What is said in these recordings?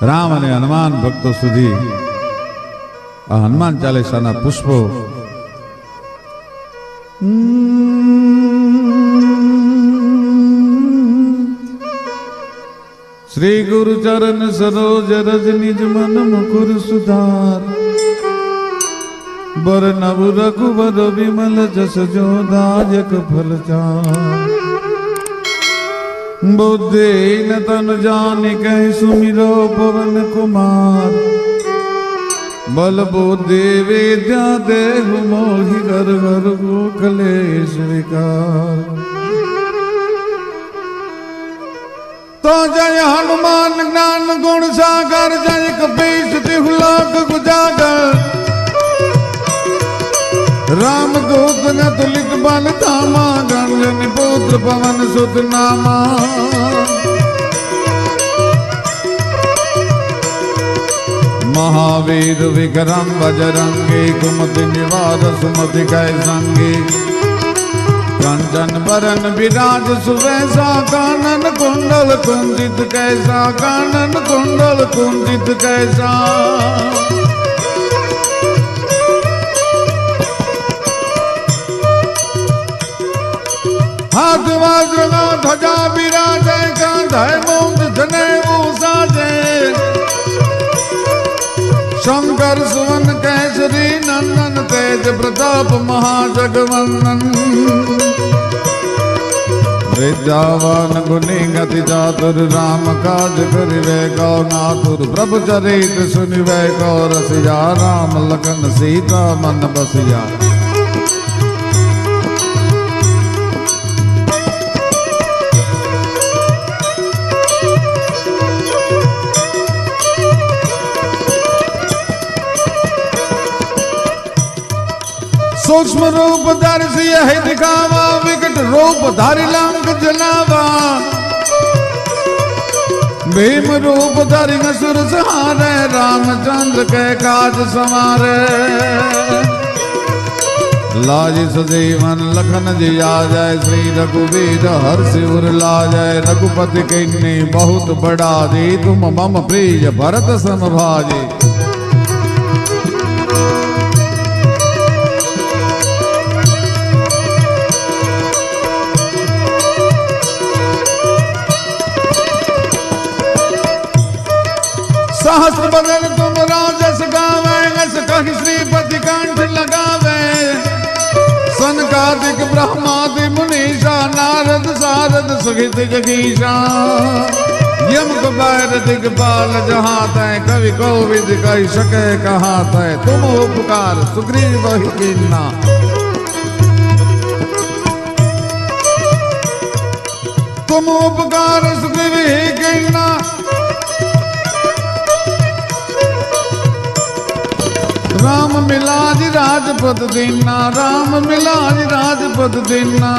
રામ અને હનુમાન ભક્તો સુધી આ હનુમાન ચાલીસાના પુષ્પો શ્રી ગુરુ ચરણ સરોજ રજ નિજ મન મુકુર સુધાર બર નવ રઘુવર વિમલ જસ જો દાયક ફલ ચાર બુદ્ધિ ન તન જાની કહે સુમિરો પવન કુમાર બલ બુદ્ધિ વિદ્યા દેહ મોહી ઘર ઘર ગોખલેશ વિકાર તો જય હનુમાન જ્ઞાન ગુણ સાગર જય કપીશ તિહુ લોક ગુજાગર રામ દૂત ને તુલિત બલ ધામા ગણજન પુત્ર પવન સુત નામા. મહાવીર વિક્રમ બજરંગી કુમતિ નિવાર સુમતિ કૈ સંગી. કંચન બરન વિરાજ સુવૈસા કાનન કુંડલ કુંજિત કૈસા, કાનન કુંડલ કુંજિત કૈસા. हाथ वज्रगा ध्वजा शंकर सुवन केसरी, नंदन, तेज प्रताप, महाजगवंदन। विद्यावान गुणी गति चातुर राम काज कर नातुर प्रभु चरित सुनि वै कौ रसिया राम लखन, सीता मन बसिया। સૂક્ષ્મ રૂપ ધારસી હિત ખાવા વિકટ રૂપ ધારી લાંગ જલાવા. ભીમ રૂપ ધારી અસુર સહારે, રામચંદ્ર કે કાજ સમારે. લાજી સજીવન લખન જી આ જાય, શ્રી રઘુવીર હરસિવર લાજય રઘુપતિ કૈની બહુત બડા દી તુમ મમ પ્રિય ભરત સમભાજી. सहस्र बदन तुम राजस गावे अस कहि श्रीपति कंठ लगावे। सनकादिक ब्रह्मादि मुनीषा, नारद सारद सुखित जगीशा। यम कुबैर दिगपाल जहाँ तय कवि कोविद कही सके कहाँ तय तुम उपकार सुग्रीव ही कीन्ना तुम उपकार सुग्रीव ही कीन्ना राम मिलाज राजपद दीना, राम मिलाज राजपद दीना।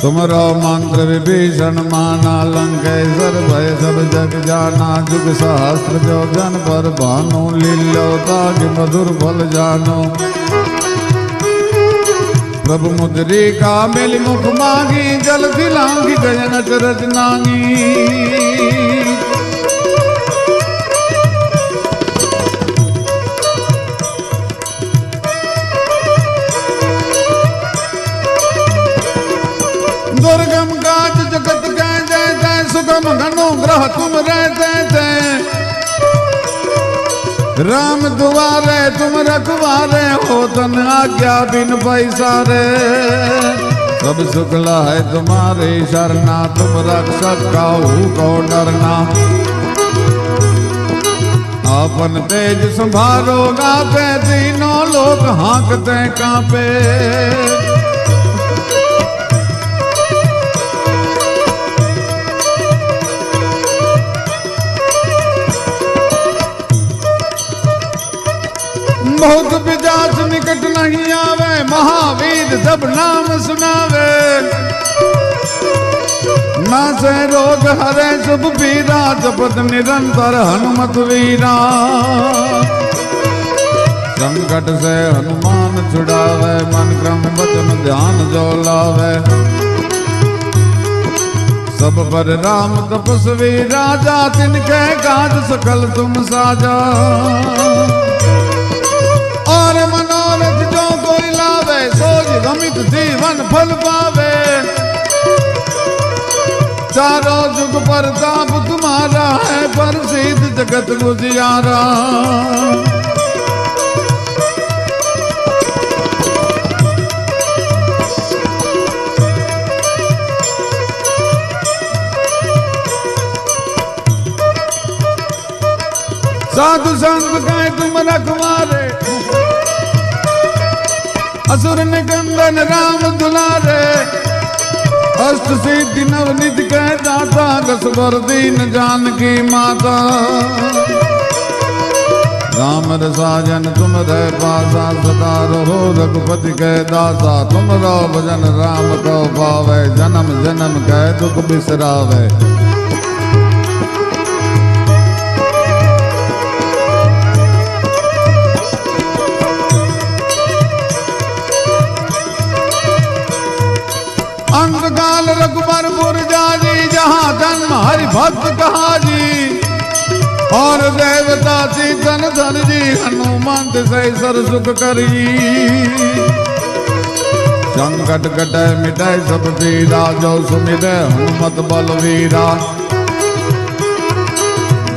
तुमरो मंत्र विभीषण माना लंकेश्वर भय सब जग जाना, जुग सहस्त्र जो जन पर भानु लीलो ताज मधुर फल जानो। प्रभु मुद्री का मिल मुख मांगी जल दिलांगी गजन चरज नांगी। दुर्गम काज जगत के जय जय सुगम घनो ग्रह तुम रहते રામ દુવારે તુમ રખવારે હો તન આજ્ઞા બિન પૈસા રે સબ શુક્લા હૈ તુમારે શરના તુમ રક્ષક કાહુ કો ડરના. આપન તેજ સંભારો ગાપે દીનો લોક હાંકતે કાપે. विजास निकट नहीं आवे महावीर जब नाम सुनावे ना से रोग हरे शुभ पीरा जपत निरंतर हनुमत वीरा संकट से हनुमान छुड़ावे मन क्रम वचन ध्यान जो लावे सब पर राम तपस्वी राजा तिनके काज सकल तुम साजा अमित जीवन फल पावे। चारों युग पर ताप तुम्हारा है, पर सीध जगत गुजियारा। साधु संत का तुम रखवा असुर निकंदन राम दुलारे। अष्ट सिद्धि नव निध कह दाता कसबर दीन जानकी माता। राम रसाजन तुम रह पासा, सदा रहो रघुपति कह दासा तुम रो भजन राम को पावे, जन्म जन्म कह दुख बिसरावे। अंत काल रघुबरपुर जाजी, जहाँ जन्म हरि भक्त कहा जी। और देवता चीतन धन धन जी, हनुमंत से सर सुख करी। संकट कटे, मिटे सब पीरा जो सुमिरे हनुमत बलवीरा।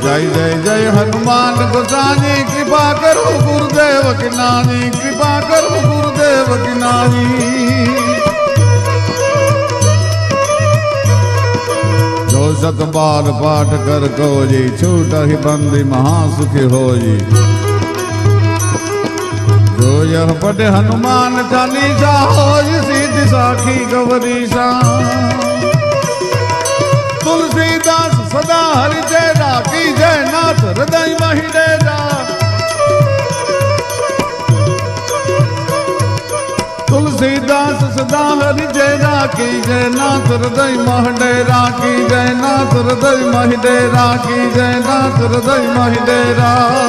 जय जय जय, हनुमान गोसानी, कृपा करो गुरुदेव की नानी, कृपा करो गुरुदेव की नानी। સતપાલ પાઠ કર કોજી છૂટહી બંદી મહાસુખી હોજી જોયહ પડ હનુમાન ચાલીસા હોય સિદ્ધ સાખી ગવરીસા તુલસીદાસ સદા હરિ જય રાખી જય નાથ તુલસીદાસ સદા હરિ જય રાખી જય નાથ હૃદય મહડે રાખી જય નાથ હૃદય મહિડે રાખી જય નાથ હૃદય મહિડે રા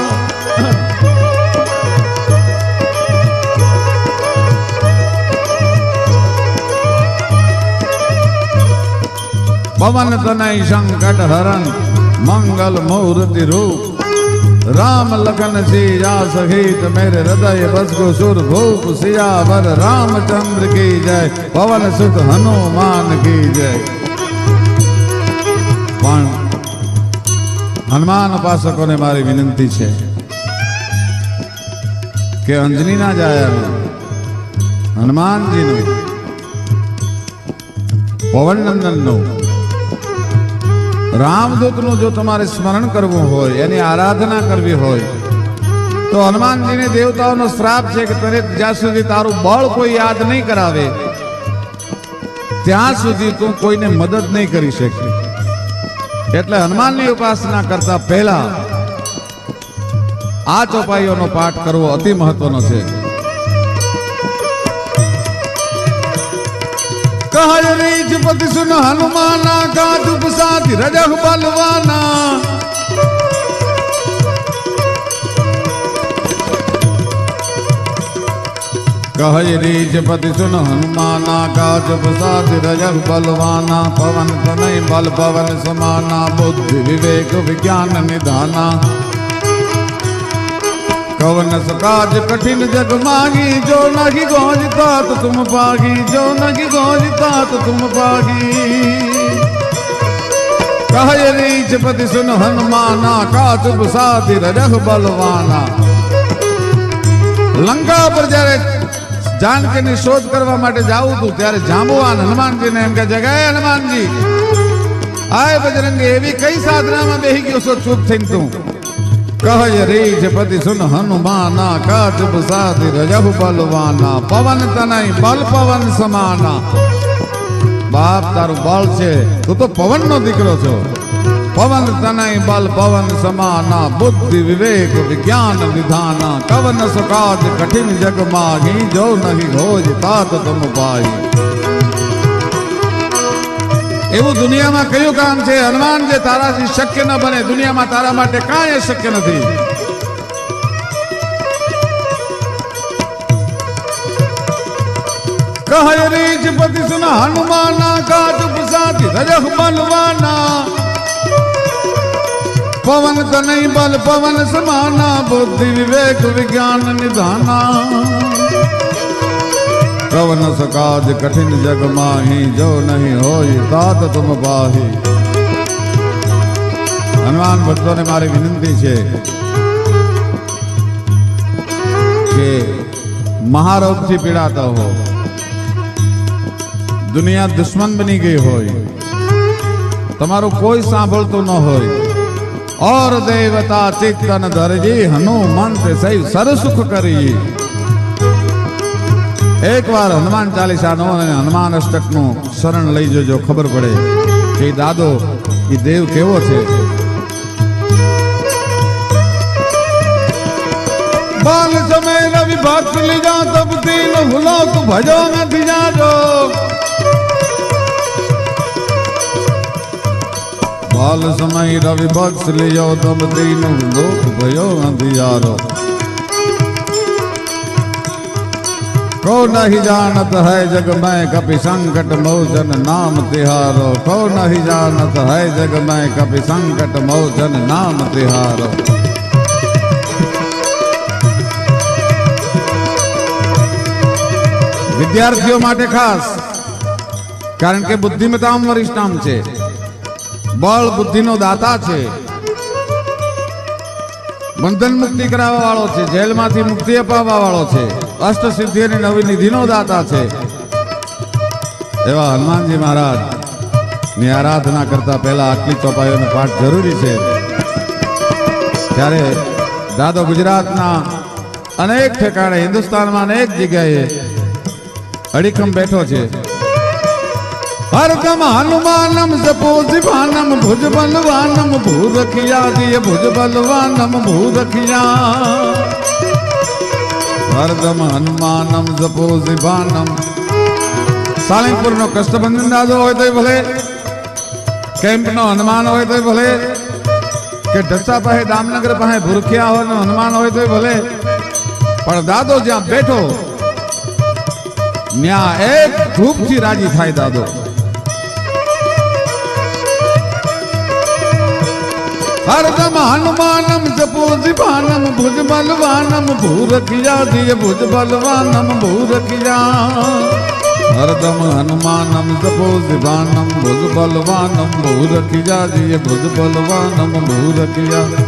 પવન તનય સંકટ હરણ, મંગલ મૂર્તિ રૂપ. રામ લખન સિયા સહિત મેરે હૃદય બસગો સુર ભૂપ સિયાવર, રામચંદ્ર કી જય, પવન સુખ હનુમાન કી જય. પણ હનુમાન ઉપાસકોને મારી વિનંતી છે કે અંજની ના જાયાનું હનુમાનજીનું, પવનનંદનનું રામદૂતનું જો તમારે સ્મરણ કરવું હોય, એની આરાધના કરવી હોય, તો હનુમાનજીને દેવતાઓનો શ્રાપ છે કે તને જ્યાં સુધી તારું બળ કોઈ યાદ નહીં કરાવે, ત્યાં સુધી તું કોઈને મદદ નહીં કરી શકે એટલે હનુમાનની ઉપાસના કરતા પહેલા આ ચોપાઈઓનો પાઠ કરવો અતિ મહત્વનો છે. कहज रीच पति सुन हनुमाना का दुप साथी रजह बलवाना। कहज रीच पति सुन हनुमाना का जुप साथी रजह बलवाना। पवन तनय बल, पवन समाना, बुद्धि विवेक विज्ञान निधाना। कवन सकाज कठिन जग मागी जो नहीं गौजता तो तुम पागी जो नहीं गौजता तो तुम पागी कह रीच पति सुन हनुमाना का चुप साधि रजह बलवाना લંકા પર જ્યારે જાનકીની શોધ કરવા માટે જાવું હતું ત્યારે જાંબુવાન હનુમાનજીને એમ કે જગાય હનુમાનજી આય બજરંગી એવી કઈ સાધનામાં બેહી ગયો છો ચૂપ થઈને તું કહય રીજ પતિ સુન હનુમાના, કાચ સાધી रजब બલવાના, પવન તનય બલ પવન સમાના. બાપ તારું બળ છે, તું તો પવન નો દીકરો છો. પવન તનય બલ પવન સમાના, બુદ્ધિ, વિવેક, વિજ્ઞાન, વિધાના, કવન સુકાજ કઠિન જગ માગી જો નહીં હોજ, તાત તમ પાઈ एवं दुनिया में क्यों काम है हनुमान जे तारा शक्य न बने दुनिया में तारा कई शक्य नहीं कहे रीज पति सुन हनुमाना का चुप साधी रजह बलवाना पवन तनई बल पवन समाना बुद्धि विवेक विज्ञान निधाना कवन सकाज कठिन जग माही जो नहीं होई तात तुम पाही હનુમાન ભક્તોને મારી વિનંતી છે કે મહારોગથી પીડાતા હો દુનિયા દુશ્મન બની ગઈ હોય તમારું કોઈ સાંભળતું ન હોય ઓર દેવતા ચિત્તન ધરજી હનુમંત સહી સરસુખ કરી એક વાર હનુમાન ચાલીસાનો અને હનુમાન અષ્ટકનું શરણ લઈ જજો, ખબર પડે. કે દાદો, એ દેવ કેવો છે? બાલ સમય રવિ ભક્ત લીધા તપતી નો હુલોક ભજો નથી જાજો. બાલ સમય રવિ ભક્ત લીધો તપતી નો હુલોક ભયો નથી જાજો को नहीं जानत है जग में कपि संकट मोचन नाम तिहारो को नहीं जानत है जग में कपि संकट मोचन नाम तिहारो વિદ્યાર્થીઓ માટે ખાસ કારણ કે બુદ્ધિમતામ વરિષ્ઠામ છે બળ બુદ્ધિનો દાતા છે બંધન મુક્તિ કરાવવા વાળો છે જેલમાંથી મુક્તિ અપાવવા વાળો છે અષ્ટ સિદ્ધિ અને નવી નિધિનો દાતા છે. એવા હનુમાનજી મહારાજ, ની આરાધના કરતા પહેલા આટલી ચોપાઈઓનો પાઠ જરૂરી છે. ત્યારે દાદો ગુજરાતના અનેક ઠેકાણે, હિન્દુસ્તાનમાં અનેક જગ્યાએ અડીખમ બેઠો છે. હરદમ હનુમાનમ જપો જીવાનમ ભુજ બલવાનમ ભૂ રખિયા ભુજ બલવાનમ ભૂરખિયા. હરદમ હનુમાનમ જપો જીભાનમ સાળંગપુરનો કષ્ટબંધન દાદો હોય તોય ભલે કેમ્પનો હનુમાન હોય તોય ભલે કે ઢસા પાસે દામનગર પાસે ભૂરખિયા હોય હનુમાન હોય તોય ભલે પણ દાદો જ્યાં બેઠો ત્યાં એક ધૂપથી રાજી થાય દાદો હરદમ હનુમાનમ જપો જીવાનમ ભુજ બલવાનમ, ભૂરખિયા દિય ભુજ બલવાનમ, ભૂરખિયા. હરદમ હનુમાનમ જપો જીવાનમ ભુજ બલવાનમ, ભૂરખિયા દિય ભુજ બલવાનમ, ભૂરખિયા.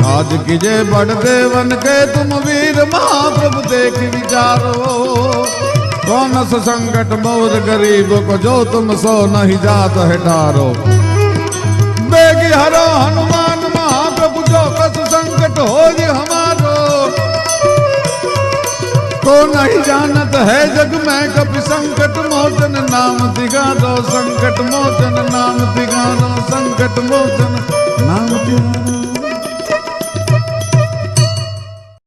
કાજ કીજે બળદેવન કે તુમ વીર મહાપ્રભુ દેખ વિચારો. કોનસ સંકટ મોર ગરીબ કો જો તુમ સો નહીં જાત હટારો हरो हनुमान महाप्रभु जो कस संकट हो जे हमारो। को नहीं जानत है जग में कभी संकट मोचन, नाम दिगारो संकट मोचन, नाम दिगारो संकट मोचन। नाम दिगारो